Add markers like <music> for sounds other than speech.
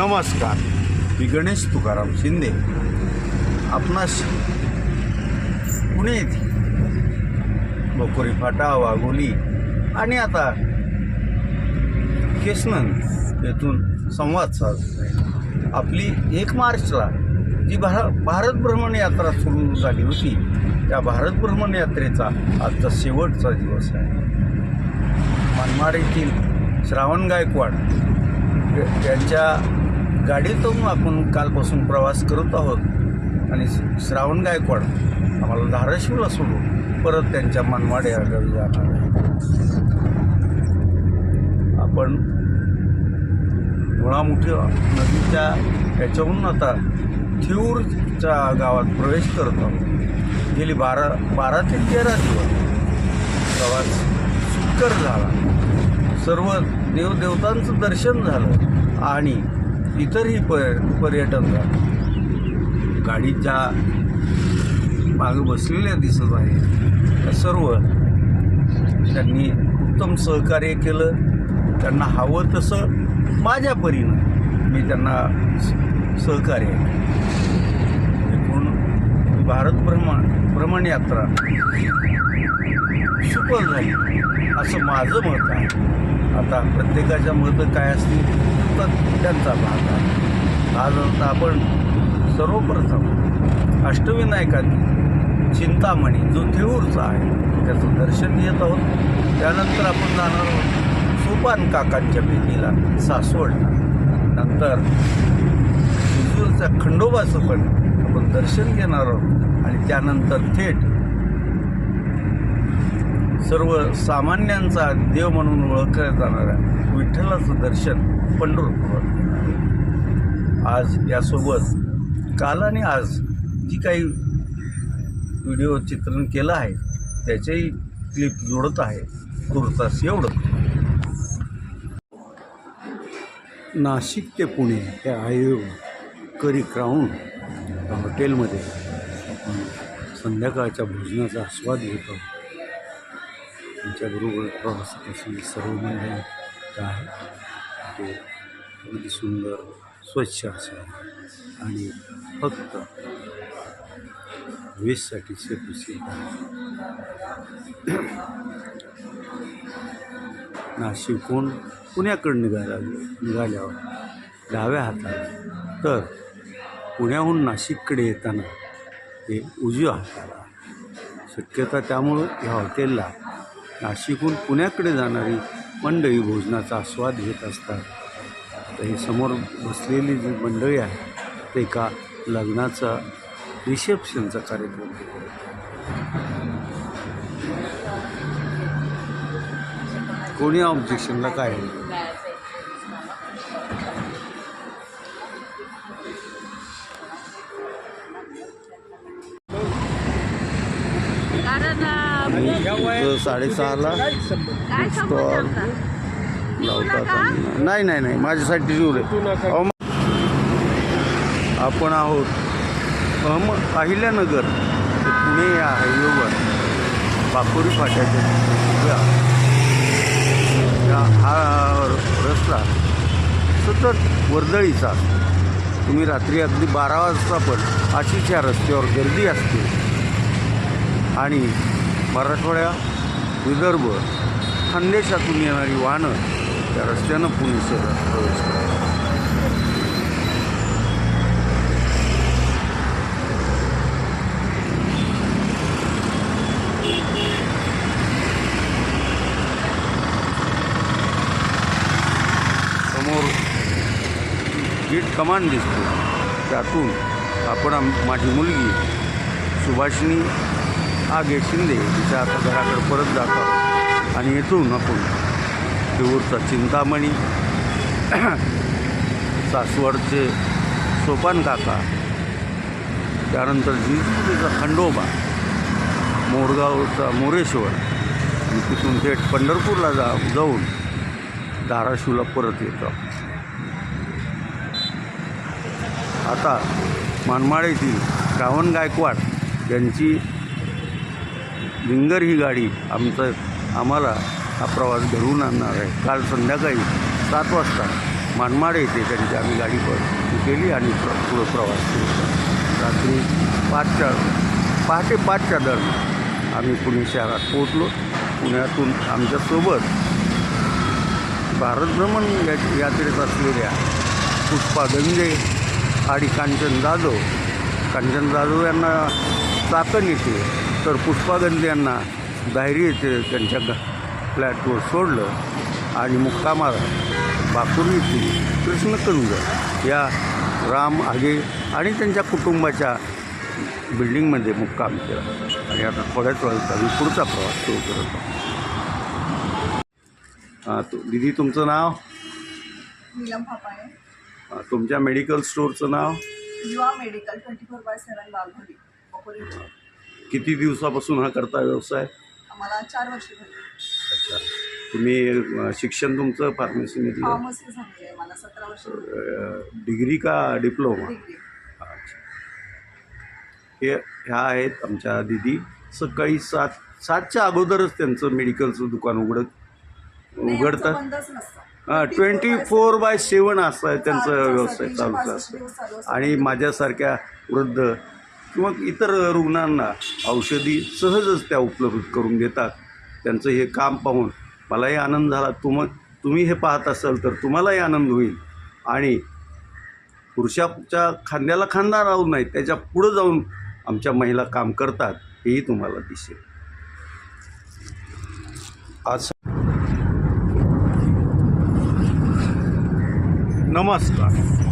नमस्कार. मी गणेश तुकाराम शिंदे. आपणास पुणे येथे फाटा वाघोली आणि आता केसनन येथून संवाद साधत आहे आपली एक मार्चला जी भा भारत भ्रमण यात्रा सुरू झाली होती त्या भारत भ्रमण यात्रेचा आजचा शेवटचा दिवस आहे. मनमाड येथील श्रावण गायकवाड त्यांच्या गाडीतून आपण कालपासून प्रवास करत आहोत. आणि श्रावण गायकवाड आम्हाला धाराशिवला सोडून परत त्यांच्या मनमाडे या गावी जाणार आहे. आपण मुळामुठी नदीच्या ह्याच्याहून आता थिऊरच्या गावात प्रवेश करत आहोत. गेली बारा बारा ते तेरा दिवस प्रवास सुकर झाला. सर्व देवदेवतांचं दर्शन झालं आणि इतरही प पर्यटन गाडीच्या मागं बसलेल्या दिसत आहे त्या सर्व त्यांनी उत्तम सहकार्य केलं. त्यांना हवं तसं माझ्या परीनं मी त्यांना स- सहकार्य केलं. एकूण भारत भ्रमण भ्रमण यात्रा झाली असं माझं मत आहे. आता प्रत्येकाच्या मतं काय असतील? तर त्यांचा भाग आहे. आज आता आपण सर्वप्रथम अष्टविनायकांनी चिंतामणी जो थेऊरचा आहे त्याचं दर्शन घेत आहोत. त्यानंतर आपण जाणार आहोत सुपान काकांच्या बेटीला सासवड. नंतर हुजूरच्या खंडोबाचं पण आपण दर्शन घेणार आहोत. आणि त्यानंतर थेट सर्व सामान्यांचा देव म्हणून ओळखल्या जाणाऱ्या विठ्ठलाचं दर्शन पंढरपुरात आज यासोबत काल आणि आज जी काही व्हिडिओ चित्रण केलं आहे त्याचेही क्लिप जोडत आहे तुर्तास एवढं नाशिक ते पुणे हे आयोग करी क्राऊन हॉटेलमध्ये संध्याकाळच्या भोजनाचा आस्वाद घेतो. त्यांच्याबरोबर प्रवासापासून सर्व मंडळी आहे ते अगदी सुंदर स्वच्छ असं आणि फक्त वेस्टसाठी नाशिक नाशिकहून पुण्याकडे निघायला निघाल्यावर डाव्या हाताला तर पुण्याहून नाशिककडे येताना ते उजव्या हाताला. शक्यता त्यामुळं या हॉटेलला नाशिकहून पुण्याकडे जाणारी मंडळी भोजनाचा आस्वाद घेत असतात. तर ही समोर बसलेली जी मंडळी आहे ते एका लग्नाचा रिसेप्शनचा कार्यक्रम. कोणी ऑब्जेक्शनला काय साडेसहाला काय स्टॉल लावतात नाही नाही नाही. माझ्यासाठी दूर आहे अहो, मग- आपण आहोत. अहम अहिल्यानगर. पुणे या हायवेवर. बाकुरी फाट्याच्या हा रस्ता सतत वर्दळीचा. असतो. तुम्ही रात्री अगदी बारा वाजता पण अशीच या रस्त्यावर गर्दी असते. आणि मराठवाड्या विदर्भ खानदेशातून येणारी वाहनं त्या रस्त्यानं पुणे शहरात प्रवेश करतात. समोर गेट कमान दिसतो. त्यातून आपण माझी मुलगी सुभाषिनी आगे शिंदे तिच्या आता घराकडे परत जात आहोत. आणि येथून आपण देऊरचा चिंतामणी <clears throat> सासवडचे सोपान काका त्यानंतर जिजुरीचा खंडोबा मोरगावचा मोरेश्वर आणि तिथून थेट पंढरपूरला जा जाऊन धाराशिवला परत येतो. आता मानमाड श्रावण गायकवाड यांची लिंगर ही गाडी आमचं आम्हाला हा प्रवास घडवून आणणार आहे. काल संध्याकाळी सात वाजता मानमाड येथे त्यांची आम्ही गाडी प- केली आणि प्र पुढं प्रवास केला. रात्री पाचच्या पहाटे पाचच्या दरम्यान आम्ही पुणे शहरात पोहोचलो. पुण्यातून आमच्यासोबत भारत भ्रमण या यात्रेत असलेल्या पुष्पा गंजे आणि कांचन जाधव कांचन जाधव यांना चाकण येते तर पुष्पा गंजे यांना दायरी येथे त्यांच्या ग फ्लॅटवर सोडलं आणि मुक्कामाला बाकुर येथील कृष्णकंद या राम आगे आणि त्यांच्या कुटुंबाच्या बिल्डिंगमध्ये मुक्काम केला. आणि आता थोड्याच वेळात आम्ही पुढचा प्रवास सुरू करत. आहोत हां तु दिदी तुमचं नाव? नीलम हां, तुमच्या मेडिकल स्टोअरचं नाव? Yuva medical twenty four by seven बपोरी किती दिवसापासून हा करता व्यवसाय? आम्हाला चार वर्ष झाली. अच्छा. तुम्ही शिक्षण तुमचं फार्मसीमधलं फार्मसी झाली आहे. मला सतरा वर्ष अ, डिग्री का डिप्लोमा? डिग्री. अच्छा. हे ह्या आहेत आमच्या दिदी. सकाळी सात सातच्या अगोदरच त्यांचं मेडिकलचं दुकान उघडत नाही, आमचं उघडतात. बंदच नसतं. हां ट्वेंटी फोर बाय सेवन असं त्यांचं व्यवसाय चालूच 365 असतं. दिवस चालू असतं. आणि माझ्यासारख्या वृद्ध किंवा इतर रुग्णांना औषधी सहजच त्या उपलब्ध करून देतात. त्यांचं हे काम पाहून मलाही आनंद झाला. तुम तुम्ही हे पाहत असाल तर तुम्हालाही आनंद होईल. आणि पुरुषाच्या खांद्याला खांदा राहून नाही त्याच्या पुढं जाऊन आमच्या महिला काम करतात हेही तुम्हाला दिसेल. आज नमस्कार.